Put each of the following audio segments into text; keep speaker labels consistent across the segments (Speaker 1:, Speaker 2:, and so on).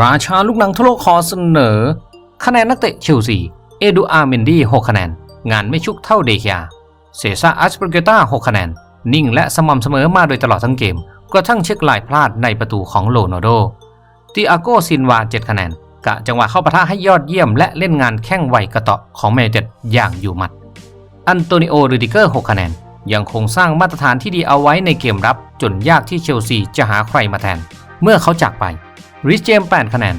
Speaker 1: ราชาลูกหนังทั่วโลกขอเสนอ คะแนนนักเตะเชลซี เอดูอาร์เมนดี้ 6 คะแนน งานไม่ชุกเท่าเดคยาเซซ่าอัสเปรเกต้า 6 คะแนน นิ่งและสม่ำเสมอมาโดยตลอดทั้งเกม กระทั่งเช็คลายพลาดในประตูของโลโนโดติอาโกซินวา 7 คะแนน กะจังหวะเข้าปะทะให้ยอดเยี่ยมและเล่นงานแข้งไวกระเตาะของแมนเต็ดอย่างอยู่หมัด อันโตนิโอรูดิเกอร์ 6 คะแนน ยังคงสร้างมาตรฐานที่ดีเอาไว้ในเกมรับ จนยากที่เชลซีจะหาใครมาแทน เมื่อเขาจากไป ริชเจม 8 คะแนน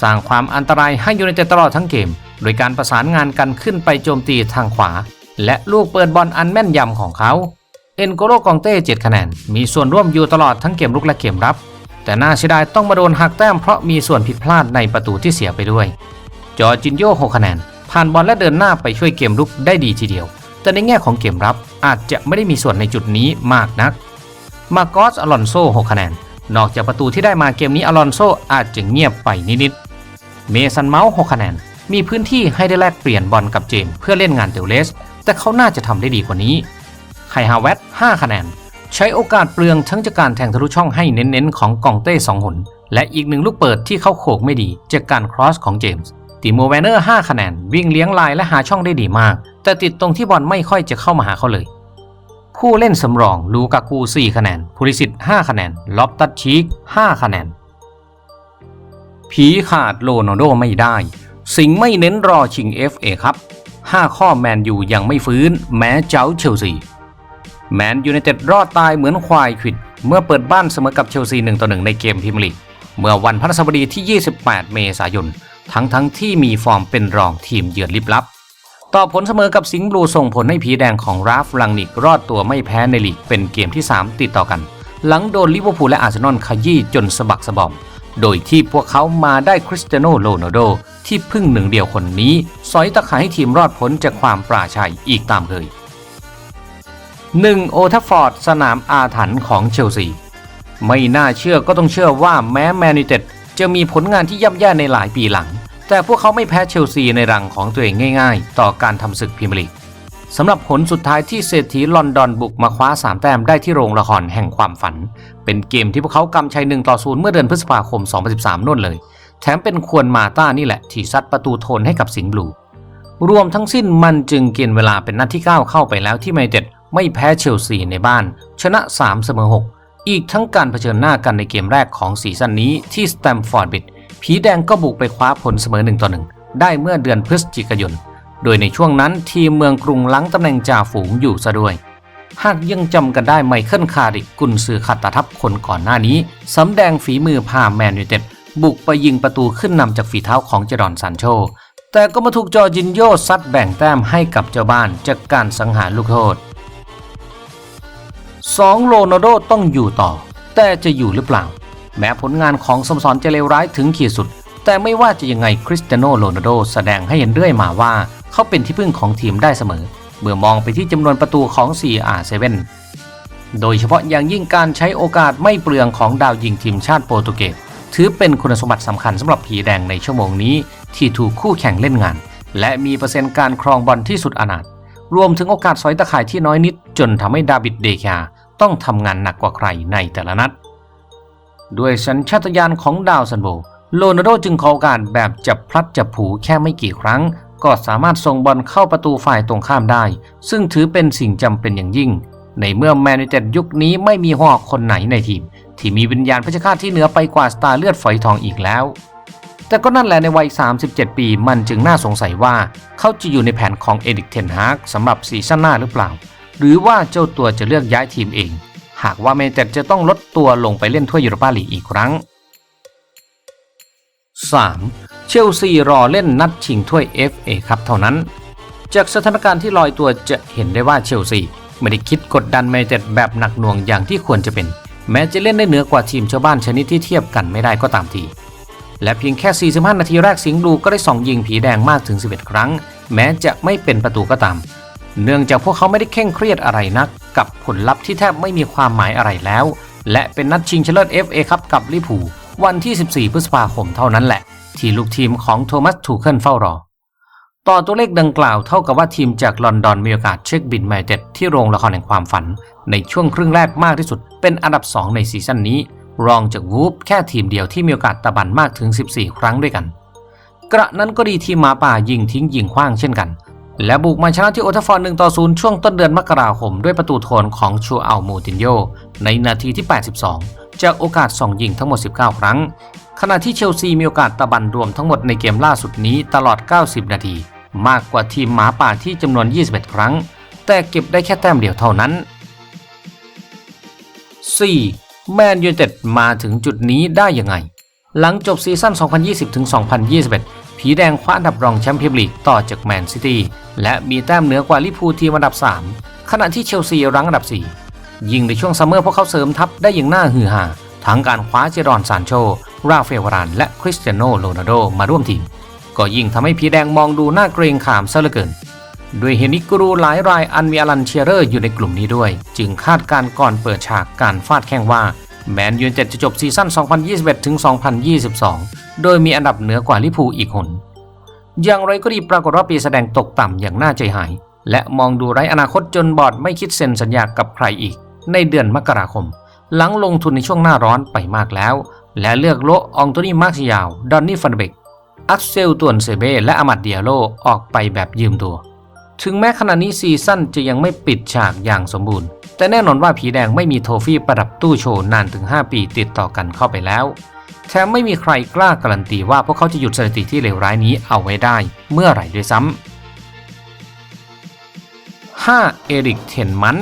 Speaker 1: สร้างความอันตรายให้ยูไนเต็ดตลอดทั้งเกม โดยการประสานงานกันขึ้นไปโจมตีทางขวา และลูกเปิดบอลอันแม่นยำของเขา เอ็นโกโลกองเต้ 7 คะแนน มีส่วนร่วมอยู่ตลอดทั้งเกมรุกและเกมรับ แต่น่าเสียดายต้องมาโดนหักแต้มเพราะมีส่วนผิดพลาดในประตูที่เสียไปด้วย จอจินโย 6 คะแนน ผ่านบอลและเดินหน้าไปช่วยเกมรุกได้ดีทีเดียว แต่ในแง่ของเกมรับอาจจะไม่ได้มีส่วนในจุดนี้มากนัก มาโกสอลอนโซ 6 คะแนน นอกจากประตูที่ได้มาเกมนี้อลอนโซอาจจะเงียบไปนิดๆ เมสันเมาส์6คะแนน มีพื้นที่ให้ได้แลกเปลี่ยนบอลกับเจมส์เพื่อเล่นงานเตลเลส แต่เขาน่าจะทำได้ดีกว่านี้ไคฮาเวต5คะแนน ใช้โอกาสเปลืองทั้งจากการแทงทะลุช่องให้เน้นๆ ของกองเต้2หน และอีกหนึ่งลูกเปิดที่เข้าโขกไม่ดีจากการครอสของเจมส์ ติโมแวนเนอร์5คะแนน วิ่งเลี้ยงลายและหาช่องได้ดีมาก แต่ติดตรงที่บอลไม่ค่อยจะเข้ามาหาเขาเลย ผู้เล่นสำรองลูกากู 4 คะแนนพูริสิต5คะแนนล็อบตัดชีก 5 คะแนน ผีขาดโลนโดไม่ได้ สิงไม่เน้นรอชิง FA ครับ 5 ข้อแมนยูยังไม่ฟื้น แม้เจ้าเชลซี แมนยูไนเต็ดรอดตายเหมือนควายขิด เมื่อเปิดบ้านเสมอกับเชลซี 1 ต่อ 1 ในเกมพรีเมียร์ลีก เมื่อวันพฤหัสบดีที่ 28 เมษายน ทั้งทั้งๆที่มีฟอร์มเป็นรองทีมเยือนลิบลับ ต่อผลเสมอกับสิงห์บลูส่งผลให้ผีแดงของราฟลังนิกรอดตัวไม่แพ้ในลีกเป็นเกมที่ 3 ติดต่อกัน หลังโดนลิเวอร์พูลและอาร์เซนอลขยี้จนสะบักสะบอม โดยที่พวกเขามาได้คริสเตียโนโรนัลโดที่พึ่งหนึ่งเดียวคนนี้ สอยตะขายให้ทีมรอดพ้นจากความปราชัยอีกตามเคย 1. โอทัฟฟอร์ด สนามอาถรรพ์ของเชลซี ไม่น่าเชื่อก็ต้องเชื่อว่าแม้แมนยูเต็ดจะมีผลงานที่ย่ำแย่ในหลายปีหลัง แต่พวกเขาไม่แพ้เชลซีในรังของตัวเองง่าย ๆ ต่อการทำศึกพรีเมียร์ลีกสำหรับผลสุดท้ายที่เศรษฐีลอนดอนบุกมาคว้า 3 แต้มได้ที่โรงละครแห่งความฝัน เป็นเกมที่พวกเขากำชัย1ต่อ0เมื่อเดือนพฤษภาคม 2013นู่นเลย แถมเป็นควรมาต้านี่แหละ ที่ซัดประตูโทนให้กับสิงห์บลู รวมทั้งสิ้นมันจึงกินเวลาเป็นนัดที่ 9 เข้าไปแล้วที่แมเต็ดไม่แพ้เชลซีในบ้าน ชนะ 3 เสมอ 6 อีกทั้งการเผชิญหน้ากันในเกมแรกของซีซั่นนี้ที่สแตมฟอร์ดบิด ผีแดงก็บุกไปคว้าผลเสมอ1ต่อ1ได้เมื่อเดือนพฤศจิกายน โดยในช่วงนั้นทีมเมืองกรุงล้างตำแหน่งจ่าฝูงอยู่ซะด้วย หากยังจำกันได้ไมเคิลคาริกกุนซือขัดตาทับคนก่อนหน้านี้สำแดงฝีมือพาแมนยูเต็ดบุกไปยิงประตูขึ้นนำจากฝีเท้าของเจดอนซานโช แต่ก็มาถูกจอร์จินโยซัดแบ่งแต้มให้กับเจ้าบ้านจากการสังหารลูกโทษ2โรนัลโดต้องอยู่ต่อ แต่จะอยู่หรือเปล่า แม้ผลงานของสมสรจะเลวร้ายถึงขีดสุด แต่ไม่ว่าจะยังไงคริสเตียโนโรนัลโดแสดงให้เห็นเรื่อยมาว่า เขาเป็นที่พึ่งของทีมได้เสมอ เมื่อมองไปที่จำนวนประตูของ CR7 โดยเฉพาะอย่างยิ่งการใช้โอกาสไม่เปลืองของดาวยิงทีมชาติโปรตุเกสถือเป็นคุณสมบัติสำคัญสำหรับผีแดงในชั่วโมงนี้ ที่ถูกคู่แข่งเล่นงาน และมีเปอร์เซ็นต์การครองบอลที่สุดอนาถรวมถึงโอกาสสอยตะข่ายที่น้อยนิด จนทำให้ดาบิดเดคาต้องทำงานหนักกว่าใครในแต่ละนัด ด้วยสัญชาตญาณของดาวซันโบโรนัลโดจึงขอโอกาสแบบจับพลัดจับผูแค่ไม่กี่ครั้ง ก็สามารถส่งบอลเข้าประตูฝ่ายตรงข้ามได้ ซึ่งถือเป็นสิ่งจำเป็นอย่างยิ่ง ในเมื่อแมนยูเต็ดยุคนี้ไม่มีหอกคนไหนในทีม ที่มีวิญญาณเพชฌฆาตที่เหนือไปกว่าสตาร์เลือดฝอยทองอีกแล้ว แต่ก็นั่นแหละในวัย 37 ปีมันจึงน่าสงสัยว่า เขาจะอยู่ในแผนของเอดิกเทนฮากสำหรับซีซั่นหน้าหรือเปล่า หรือว่าเจ้าตัวจะเลือกย้ายทีมเอง หากว่าแมนยูไนเต็ดจะต้องลดตัวลงไปเล่นถ้วยยูโรปาลีกอีกครั้ง 3. เชลซีรอเล่นนัดชิงถ้วย FA ครับเท่านั้น จากสถานการณ์ที่ลอยตัวจะเห็นได้ว่าเชลซีไม่ได้คิดกดดันแมนยูไนเต็ดแบบหนักหน่วงอย่างที่ควรจะเป็น แม้จะเล่นได้เหนือกว่าทีมชาวบ้านชนิดที่เทียบกันไม่ได้ก็ตามทีและเพียงแค่ 45 นาทีแรกสิงห์ดูก็ได้ส่องยิงผีแดงมากถึง 11 ครั้ง แม้จะไม่เป็นประตูก็ตาม เนื่องจากพวกเขาไม่ได้เคร่งเครียดอะไรนัก กับผลลัพธ์ที่แทบไม่มีความหมายอะไรแล้ว และเป็นนัดชิงชนะเลิศ FA ครับกับลิเวอร์พูวันที่ 14 พฤษภาคมเท่านั้นแหละ ที่ลูกทีมของโทมัสทูเคิลเฝ้ารอ ต่อตัวเลขดังกล่าวเท่ากับว่าทีมจากลอนดอนมีโอกาสเช็คบินแมนเต็ดที่โรงละครแห่งความฝัน ในช่วงครึ่งแรกมากที่สุด เป็นอันดับ 2 ในซีซั่นนี้ รองจากวูฟแค่ทีมเดียวที่มีโอกาสตะบันมากถึง 14 ครั้งด้วยกัน กระนั้นก็ดีทีมหมาป่ายิงทิ้งยิงขว้างเช่นกัน และบุกมาชนะที่โอทฟอร์1ต่อ0ช่วงต้นเดือนมกราคม ด้วยประตูโทนของชูอัลมูตินโยในนาทีที่ 82 จากโอกาสส่องยิงทั้งหมด 19 ครั้ง ขณะที่เชลซีมีโอกาสตะบันรวมทั้งหมดในเกมล่าสุดนี้ตลอด 90 นาที มากกว่าทีมหมาป่าที่จำนวน 21 ครั้ง แต่เก็บได้แค่แต้มเดียวเท่านั้น 4. แมนยูเต็ดมาถึงจุดนี้ได้ยังไง หลังจบซีซั่น 2020-2021 ผีแดงคว้าอันดับรองแชมเปี้ยนลีกต่อจากแมนซิตี้ และมีแต้มเหนือกว่าลิพูทีมอันดับ 3 ขณะที่เชลซีรั้งอันดับ 4 ยิงในช่วงซัมเมอร์พวกเขาเสริมทัพได้อย่างน่าฮือฮาทั้งการคว้าเจรอนซานโช ราเฟลวารานและคริสเตียโนโรนัลโดมาร่วมทีม ก็ยิ่งทำให้ผีแดงมองดูน่าเกรงขามซะเหลือเกิน ด้วยเฮนิกรูหลายรายอันมีอลันเชียเรอร์อยู่ในกลุ่มนี้ด้วย จึงคาดการณ์ก่อนเปิดฉากการฟาดแข้งว่าแมนยูไนเต็ดจะจบซีซั่น 2021-2022 โดยมีอันดับเหนือกว่าลิพูอีกหน อย่างไรก็ดีปรากฏว่าปีแสดงตกต่ำอย่างน่าใจหาย และมองดูไร้อนาคตจนบอดไม่คิดเซ็นสัญญากับใครอีก ในเดือนมกราคม หลังลงทุนในช่วงหน้าร้อนไปมากแล้ว และเลือกโละอองโตนี่มาร์ซิยาว ดอนนี่ฟันเบกอักเซลตวนเซเบ้และอามัดเดียโลออกไปแบบยืมตัว ถึงแม้ขณะนี้ซีซั่นจะยังไม่ปิดฉากอย่างสมบูรณ์ แต่แน่นอนว่าผีแดงไม่มีโทฟี่ประดับตู้โชว์นานถึง 5 ปีติดต่อกันเข้าไปแล้ว แถมไม่มีใครกล้าการันตีว่าพวกเขาจะหยุดสถิติที่เลวร้ายนี้เอาไว้ได้ เมื่อไหร่ด้วยซ้ำ 5. เอริกเทนมัน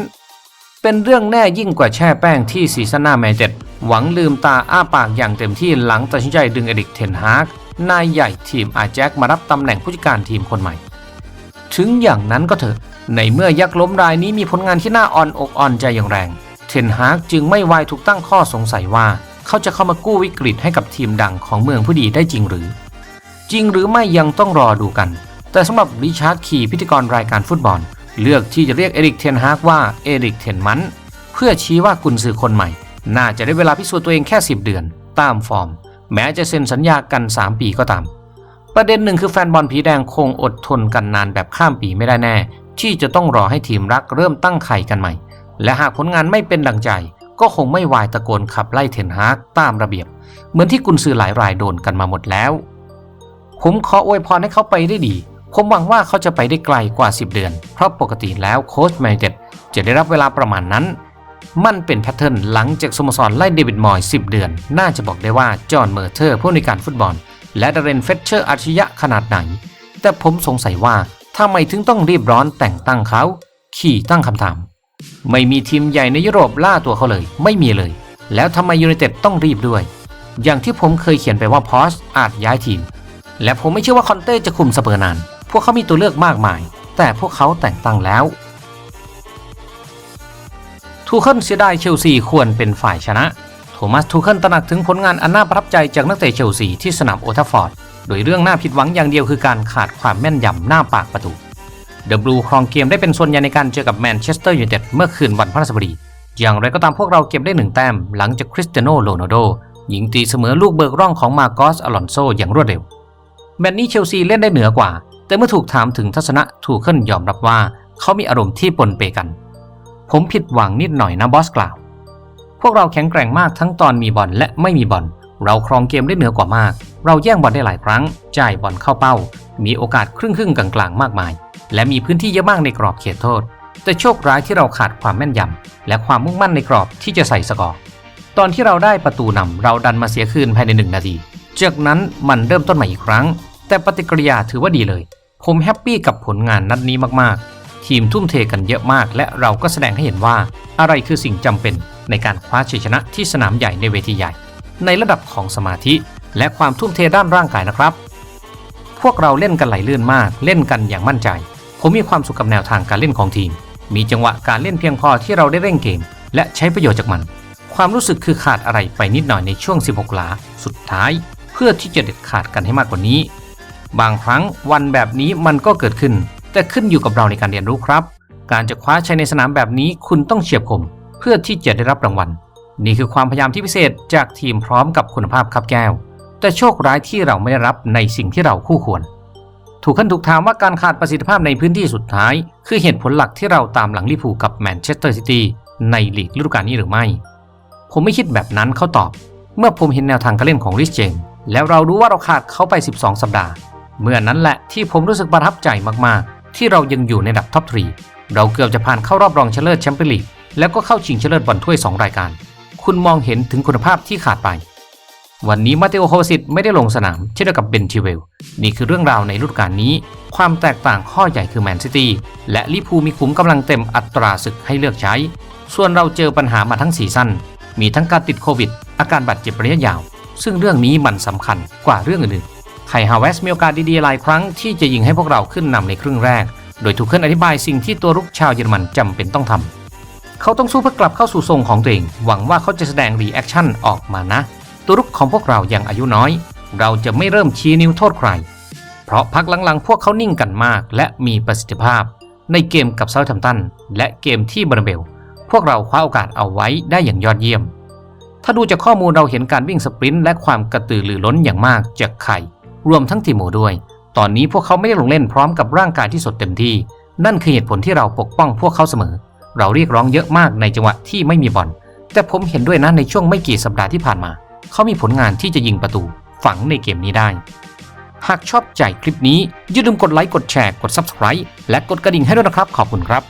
Speaker 1: เป็นเรื่องแน่ยิ่งกว่าแช่แป้งที่ซีซั่นหน้าแมนเจ็ดหวังลืมตาอ้าปากอย่างเต็มที่หลังตัดสินใจดึงเอริกเทนฮากนายใหญ่ทีมอาแจ็คมารับตำแหน่งผู้จัดการทีมคนใหม่ ถึงอย่างนั้นก็เถอะ ในเมื่อยักษ์ล้มรายนี้มีผลงานที่น่าอ่อนอกอ่อนใจอย่างแรง เทนฮากจึงไม่ไวายถูกตั้งข้อสงสัยว่า เขาจะเข้ามากู้วิกฤตให้กับทีมดังของเมืองผู้ดีได้จริงหรือ จริงหรือไม่ยังต้องรอดูกัน แต่สำหรับริชาร์ดคีพิธีกรรายการฟุตบอล เลือกที่จะเรียกเอริกเทนฮากว่าเอริกเทนมันเพื่อชี้ว่ากุนซือคนใหม่ น่าจะได้เวลาพิสูจน์ตัวเองแค่ 10 เดือน ตามฟอร์ม แม้จะเซ็นสัญญากัน 3 ปีก็ตาม ประเด็นหนึ่งคือแฟนบอลผีแดงคงอดทนกันนานแบบข้ามปีไม่ได้แน่ ที่จะต้องรอให้ทีมรักเริ่มตั้งไข่กันใหม่ และหากผลงานไม่เป็นดังใจ ก็คงไม่วายตะโกนขับไล่เทนฮากตามระเบียบ เหมือนที่กุนซือหลายรายโดนกันมาหมดแล้ว ผมขออวยพรให้เขาไปได้ดี ผมหวังว่าเขาจะไปได้ไกลกว่า 10 เดือน เพราะปกติแล้วโค้ชแมนเต็ดจะได้รับเวลาประมาณนั้น มันเป็นแพทเทิร์นหลังจากสโมสรไล่เดวิดมอยส์10 เดือน น่าจะบอกได้ว่าจอห์นเมอร์เทอร์ผู้ในการฟุตบอล และดาเรนเฟชเชอร์อาชญะขนาดไหน แต่ผมสงสัยว่าทำไมถึงต้องรีบร้อนแต่งตั้งเขา ขี่ตั้งคำถาม ไม่มีทีมใหญ่ในยุโรปล่าตัวเขาเลย ไม่มีเลย แล้วทำไมยูไนเต็ดต้องรีบด้วย อย่างที่ผมเคยเขียนไปว่าพอสอาจย้ายทีม และผมไม่เชื่อว่าคอนเต้จะคุมสเปอร์นาน พวกเขามีตัวเลือกมากมาย แต่พวกเขาแต่งตั้งแล้วทูเคิลเสียดายเชลซีควรเป็นฝ่ายชนะ โทมัสทูเคิลตระหนักถึงผลงานอันน่าประทับใจจากนักเตะเชลซีที่สนามโอทัฟฟอร์ด โดยเรื่องน่าผิดหวังอย่างเดียวคือการขาดความแม่นยำหน้าปากประตู เดอะบลูครองเกมได้เป็นส่วนใหญ่ในการเจอกับแมนเชสเตอร์ยูไนเต็ดเมื่อคืนวันพฤหัสบดี อย่างไรก็ตามพวกเราเก็บได้หนึ่งแต้มหลังจากคริสเตียโนโรนัลโดยิงตีเสมอลูกเบิกร่องของมาโกสอลอนโซอย่างรวดเร็วแมตช์นี้เชลซีเล่นได้เหนือกว่า แต่เมื่อถูกถามถึงทัศนะทูเคิลยอมรับว่า เขามีอารมณ์ที่ปนเปกัน ผมผิดหวังนิดหน่อยนะบอสกล่าว พวกเราแข็งแกร่งมากทั้งตอนมีบอลและไม่มีบอล เราครองเกมได้เหนือกว่ามาก เราแย่งบอลได้หลายครั้ง จ่ายบอลเข้าเป้า มีโอกาสครึ่งครึ่งๆกลางๆมากมาย และมีพื้นที่เยอะมากในกรอบเขตโทษ แต่โชคร้ายที่เราขาดความแม่นยำและความมุ่งมั่นในกรอบที่จะใส่สกอร์ตอนที่เราได้ประตูนำเราดันมาเสียคืนภายในหนึ่งนาที จากนั้นมันเริ่มต้นใหม่อีกครั้ง แต่ปฏิกิริยาถือว่าดีเลย ผมแฮปปี้กับผลงานนัดนี้มากๆ ทีมทุ่มเทกันเยอะมาก และเราก็แสดงให้เห็นว่าอะไรคือสิ่งจำเป็นในการคว้าชัยชนะที่สนามใหญ่ในเวทีใหญ่ ในระดับของสมาธิ และความทุ่มเทด้านร่างกายนะครับ พวกเราเล่นกันไหลลื่นมาก เล่นกันอย่างมั่นใจ ผมมีความสุขกับแนวทางการเล่นของทีม มีจังหวะการเล่นเพียงพอที่เราได้เร่งเกม และใช้ประโยชน์จากมัน ความรู้สึกคือขาดอะไรไปนิดหน่อยในช่วง 16 หลา สุดท้าย เพื่อที่จะเด็ดขาดกันให้มากกว่านี้ บางครั้งวันแบบนี้มันก็เกิดขึ้น แต่ขึ้นอยู่กับเราในการเรียนรู้ครับ การจะคว้าชัยในสนามแบบนี้คุณต้องเฉียบคม เพื่อที่จะได้รับรางวัล นี่คือความพยายามที่พิเศษจากทีมพร้อมกับคุณภาพครับแก้ว แต่โชคร้ายที่เราไม่ได้รับในสิ่งที่เราคู่ควร ถูกขั้นถูกถามว่าการขาดประสิทธิภาพในพื้นที่สุดท้าย คือเหตุผลหลักที่เราตามหลังลิพูกับแมนเชสเตอร์ซิตี้ในลีกฤดูกาลนี้หรือไม่ ผมไม่คิดแบบนั้นเขาตอบ เมื่อผมเห็นแนวทางการเล่นของริชเจนแล้วเรารู้ว่าเราขาดเขาไป 12 สัปดาห์ เมื่อนั้นแหละที่ผมรู้สึกประทับใจมากๆ ที่เรายังอยู่ในดับท็อปทรีเราเกือบจะผ่านเข้ารอบรองชนะเลิศแชมเปี้ยนลีกแล้วก็เข้าชิงชนะเลิศบอลถ้วย 2 รายการ คุณมองเห็นถึงคุณภาพที่ขาดไป วันนี้มาเตโอโควาซิตไม่ได้ลงสนามเช่นเดียวกับเบนชิเวล นี่คือเรื่องราวในฤดูกาลนี้ ความแตกต่างข้อใหญ่คือแมนซิตี้และลิพูมีขุมกำลังเต็มอัตราศึกให้เลือกใช้ ส่วนเราเจอปัญหามาทั้งซีซั่นมีทั้งการติดโควิด อาการบาดเจ็บระยะยาว ซึ่งเรื่องนี้มันสำคัญกว่าเรื่องอื่นๆไคฮาวเวสมีโอกาสดีๆหลายครั้งที่จะยิงให้พวกเราขึ้นนำในครึ่งแรก โดยถูกเคิลอธิบายสิ่งที่ตัวรุกชาวเยอรมันจำเป็นต้องทำเขาต้องสู้เพื่อกลับเข้าสู่ทรงของตัวเอง หวังว่าเขาจะแสดงรีแอคชั่นออกมานะ ตัวรุกของพวกเรายังอายุน้อย เราจะไม่เริ่มชี้นิ้วโทษใคร เพราะพักหลังๆ พวกเขานิ่งกันมากและมีประสิทธิภาพ ในเกมกับเซาท์แฮมตันและเกมที่บราเบล พวกเราคว้าโอกาสเอาไว้ได้อย่างยอดเยี่ยม ถ้าดูจากข้อมูลเราเห็นการวิ่งสปรินต์และความกระตือรือร้นอย่างมากจากไข่ รวมทั้งติโมด้วย ตอนนี้พวกเขาไม่ได้ลงเล่นพร้อมกับร่างกายที่สดเต็มที่ นั่นคือเหตุผลที่เราปกป้องพวกเขาเสมอ เราเรียกร้องเยอะมากในจังหวะที่ไม่มีบอลแต่ผมเห็นด้วยนะในช่วงไม่กี่สัปดาห์ที่ผ่านมา เขามีผลงานที่จะยิงประตูฝังในเกมนี้ได้ หากชอบใจคลิปนี้อย่าลืมกดไลค์กดแชร์กด Subscribe และกดกระดิ่งให้ด้วยนะครับ ขอบคุณครับ